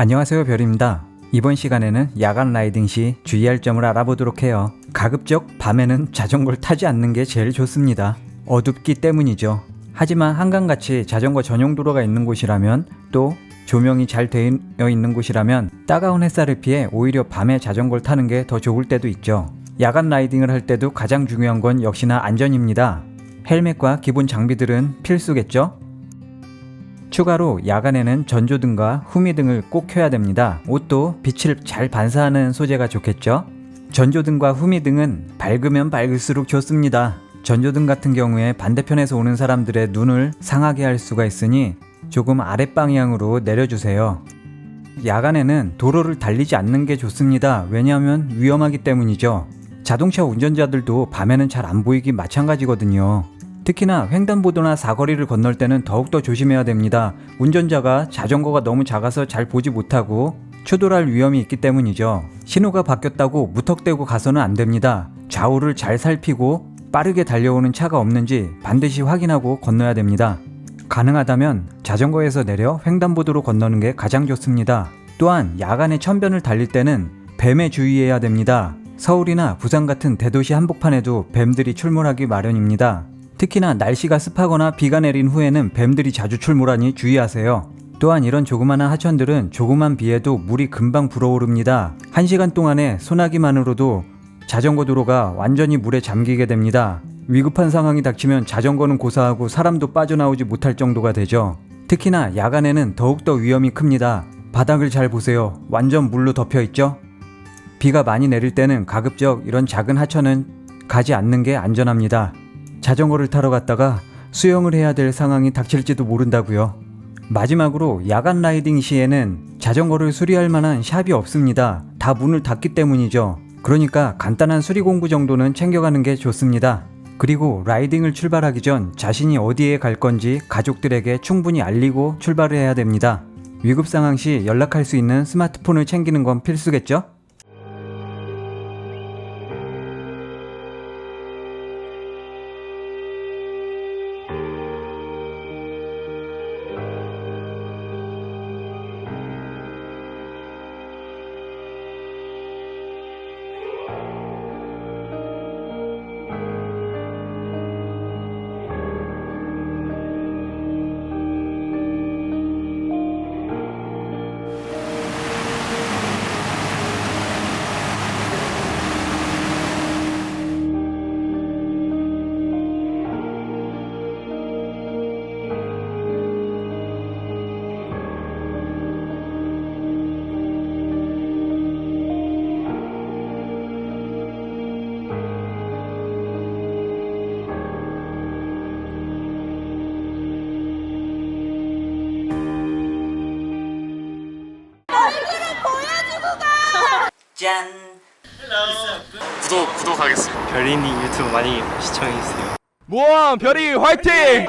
안녕하세요 별입니다. 이번 시간에는 야간 라이딩 시 주의할 점을 알아보도록 해요. 가급적 밤에는 자전거를 타지 않는 게 제일 좋습니다. 어둡기 때문이죠. 하지만 한강같이 자전거 전용 도로가 있는 곳이라면 또 조명이 잘 되어 있는 곳이라면 따가운 햇살을 피해 오히려 밤에 자전거를 타는 게 더 좋을 때도 있죠. 야간 라이딩을 할 때도 가장 중요한 건 역시나 안전입니다. 헬멧과 기본 장비들은 필수겠죠? 추가로 야간에는 전조등과 후미등을 꼭 켜야 됩니다. 옷도 빛을 잘 반사하는 소재가 좋겠죠? 전조등과 후미등은 밝으면 밝을수록 좋습니다. 전조등 같은 경우에 반대편에서 오는 사람들의 눈을 상하게 할 수가 있으니 조금 아랫방향으로 내려주세요. 야간에는 도로를 달리지 않는 게 좋습니다. 왜냐하면 위험하기 때문이죠. 자동차 운전자들도 밤에는 잘 안 보이기 마찬가지거든요. 특히나 횡단보도나 사거리를 건널 때는 더욱더 조심해야 됩니다. 운전자가 자전거가 너무 작아서 잘 보지 못하고 추돌할 위험이 있기 때문이죠. 신호가 바뀌었다고 무턱대고 가서는 안 됩니다. 좌우를 잘 살피고 빠르게 달려오는 차가 없는지 반드시 확인하고 건너야 됩니다. 가능하다면 자전거에서 내려 횡단보도로 건너는 게 가장 좋습니다. 또한 야간에 천변을 달릴 때는 뱀에 주의해야 됩니다. 서울이나 부산 같은 대도시 한복판에도 뱀들이 출몰하기 마련입니다. 특히나 날씨가 습하거나 비가 내린 후에는 뱀들이 자주 출몰하니 주의하세요. 또한 이런 조그마한 하천들은 조그만 비에도 물이 금방 불어오릅니다. 1시간 동안에 소나기만으로도 자전거 도로가 완전히 물에 잠기게 됩니다. 위급한 상황이 닥치면 자전거는 고사하고 사람도 빠져나오지 못할 정도가 되죠. 특히나 야간에는 더욱더 위험이 큽니다. 바닥을 잘 보세요. 완전 물로 덮여 있죠? 비가 많이 내릴 때는 가급적 이런 작은 하천은 가지 않는 게 안전합니다. 자전거를 타러 갔다가 수영을 해야 될 상황이 닥칠지도 모른다고요. 마지막으로 야간 라이딩 시에는 자전거를 수리할 만한 샵이 없습니다. 다 문을 닫기 때문이죠. 그러니까 간단한 수리 공부 정도는 챙겨가는 게 좋습니다. 그리고 라이딩을 출발하기 전 자신이 어디에 갈 건지 가족들에게 충분히 알리고 출발을 해야 됩니다. 위급 상황 시 연락할 수 있는 스마트폰을 챙기는 건 필수겠죠? 짠! 구독 구독하겠습니다. 별이님 유튜브 많이 시청해주세요. 모험 별이 화이팅!